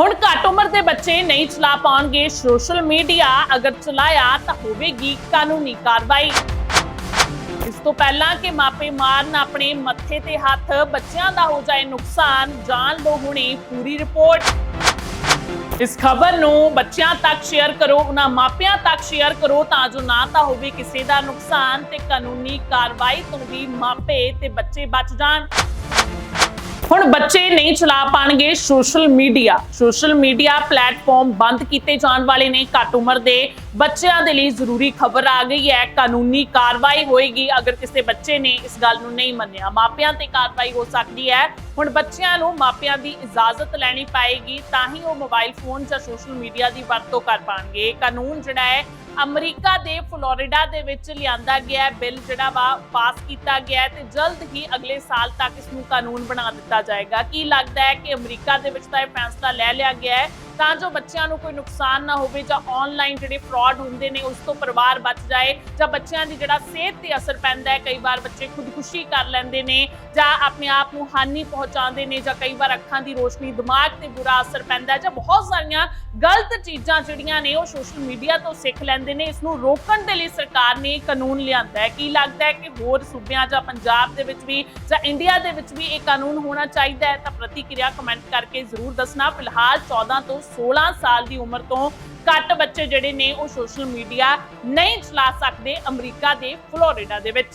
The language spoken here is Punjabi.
ਹੁਣ ਘੱਟ ਉਮਰ ਦੇ ਬੱਚੇ ਨਹੀਂ ਚਲਾ ਪਾਉਣਗੇ ਸੋਸ਼ਲ ਮੀਡੀਆ। ਅਗਰ ਚਲਾਇਆ ਤਾਂ ਹੋਵੇਗੀ ਕਾਨੂੰਨੀ ਕਾਰਵਾਈ। ਇਸ ਤੋਂ ਪਹਿਲਾਂ ਕਿ ਮਾਪੇ ਮਾਰਨ ਆਪਣੇ ਮੱਥੇ ਤੇ ਹੱਥ, ਬੱਚਿਆਂ ਦਾ ਹੋ ਜਾਏ ਨੁਕਸਾਨ, ਜਾਣ ਲੋ ਹੁਣੇ ਪੂਰੀ ਰਿਪੋਰਟ। ਇਸ ਖਬਰ ਨੂੰ ਬੱਚਿਆਂ ਤੱਕ ਸ਼ੇਅਰ ਕਰੋ, ਉਹਨਾਂ ਮਾਪਿਆਂ ਤੱਕ ਸ਼ੇਅਰ ਕਰੋ ਤਾਂ ਜੋ ਨਾ ਤਾਂ ਹੋਵੇ ਕਿਸੇ ਦਾ ਨੁਕਸਾਨ ਤੇ ਕਾਨੂੰਨੀ ਕਾਰਵਾਈ ਤੋਂ ਵੀ ਮਾਪੇ ਤੇ ਬੱਚੇ ਬਚ ਜਾਣ। ਹੁਣ ਬੱਚੇ ਨਹੀਂ ਚਲਾ ਪਾਣਗੇ social media. Social media platform ਬੰਦ ਕੀਤੇ ਜਾਣ ਵਾਲੇ ਨੇ। ਘੱਟ ਉਮਰ ਦੇ ਬੱਚਿਆਂ ਦੇ ਲਈ ਜ਼ਰੂਰੀ ਖਬਰ ਆ ਗਈ ਹੈ। ਕਾਨੂੰਨੀ ਕਾਰਵਾਈ ਹੋਏਗੀ। ਅਗਰ ਕਿਸੇ ਬੱਚੇ ਨੇ ਇਸ ਗੱਲ ਨੂੰ ਨਹੀਂ ਮੰਨਿਆ, ਮਾਪਿਆਂ ਤੇ ਕਾਰਵਾਈ ਹੋ ਸਕਦੀ ਹੈ। ਹੁਣ ਬੱਚਿਆਂ ਨੂੰ ਮਾਪਿਆਂ ਦੀ ਇਜਾਜ਼ਤ ਲੈਣੀ ਪਏਗੀ, ਤਾਂ ਹੀ ਉਹ ਮੋਬਾਈਲ ਫੋਨ ਜਾਂ ਸੋਸ਼ਲ ਮੀਡੀਆ ਦੀ ਵਰਤੋਂ ਕਰ ਪਾਣਗੇ। ਕਾਨੂੰਨ ਜਿਹੜਾ ਹੈ, ਅਮਰੀਕਾ ਦੇ ਫਲੋਰੀਡਾ ਦੇ ਵਿੱਚ ਲਿਆਂਦਾ ਗਿਆ ਬਿੱਲ ਜਿਹੜਾ ਵਾ ਪਾਸ ਕੀਤਾ ਗਿਆ ਤੇ ਜਲਦ ਹੀ ਅਗਲੇ ਸਾਲ ਤੱਕ ਇਸ ਨੂੰ ਕਾਨੂੰਨ ਬਣਾ ਦਿੱਤਾ ਜਾਏਗਾ। ਕੀ ਲੱਗਦਾ ਹੈ ਕਿ ਅਮਰੀਕਾ ਦੇ ਵਿੱਚ ਤਾਂ ਇਹ ਫੈਸਲਾ ਲੈ ਲਿਆ ਗਿਆ ਹੈ? ਤਾਂ ਜੋ ਬੱਚਿਆਂ ਨੂੰ ਕੋਈ ਨੁਕਸਾਨ ਨਾ ਹੋਵੇ ਜਾਂ ਆਨਲਾਈਨ ਜਿਹੜੇ ਫਰਾਡ ਹੁੰਦੇ ਨੇ, ਉਸ ਤੋਂ ਪਰਿਵਾਰ ਬਚ ਜਾਏ ਜਾਂ ਬੱਚਿਆਂ ਦੀ ਜਿਹੜਾ ਸਿਹਤ ਤੇ ਅਸਰ ਪੈਂਦਾ ਹੈ, ਕਈ ਵਾਰ ਬੱਚੇ ਖੁਦਕੁਸ਼ੀ ਕਰ ਲੈਂਦੇ ਨੇ। ਜਾਂ ਆਪਣੇ ਆਪ ਨੂੰ ਹਾਨੀ ਪਹੁੰਚਾਉਂਦੇ ਨੇ ਜਾਂ ਕਈ ਵਾਰ ਅੱਖਾਂ ਦੀ ਰੋਸ਼ਨੀ ਦਿਮਾਗ ਤੇ ਬੁਰਾ ਅਸਰ ਪੈਂਦਾ ਜਾਂ ਬਹੁਤ ਸਾਰੀਆਂ ਗਲਤ ਚੀਜ਼ਾਂ ਜਿਹੜੀਆਂ ਨੇ ਉਹ ਸੋਸ਼ਲ ਮੀਡੀਆ ਤੋਂ ਸਿੱਖ ਲੈਂਦੇ ਨੇ, ਇਸ ਨੂੰ ਰੋਕਣ ਦੇ ਲਈ ਸਰਕਾਰ ਨੇ ਕਾਨੂੰਨ ਲਿਆਂਦਾ ਹੈ। ਕੀ ਲੱਗਦਾ ਹੈ ਕਿ ਹੋਰ ਸੂਬਿਆਂ ਜਾਂ ਪੰਜਾਬ ਦੇ ਵਿੱਚ ਵੀ ਜਾਂ ਇੰਡੀਆ ਦੇ ਵਿੱਚ ਵੀ ਇਹ ਕਾਨੂੰਨ ਹੋਣਾ ਚਾਹੀਦਾ ਹੈ? ਤਾਂ ਪ੍ਰਤੀਕਿਰਿਆ ਕਮੈਂਟ ਕਰਕੇ ਜ਼ਰੂਰ ਦੱਸਣਾ। ਫਿਲਹਾਲ 14 ਤੋਂ 16 ਸਾਲ ਦੀ ਉਮਰ ਤੋਂ ਘੱਟ ਬੱਚੇ ਜਿਹੜੇ ਨੇ ਉਹ ਸੋਸ਼ਲ ਮੀਡੀਆ ਨਹੀਂ ਚਲਾ ਸਕਦੇ ਅਮਰੀਕਾ ਦੇ ਫਲੋਰੀਡਾ ਦੇ ਵਿੱਚ।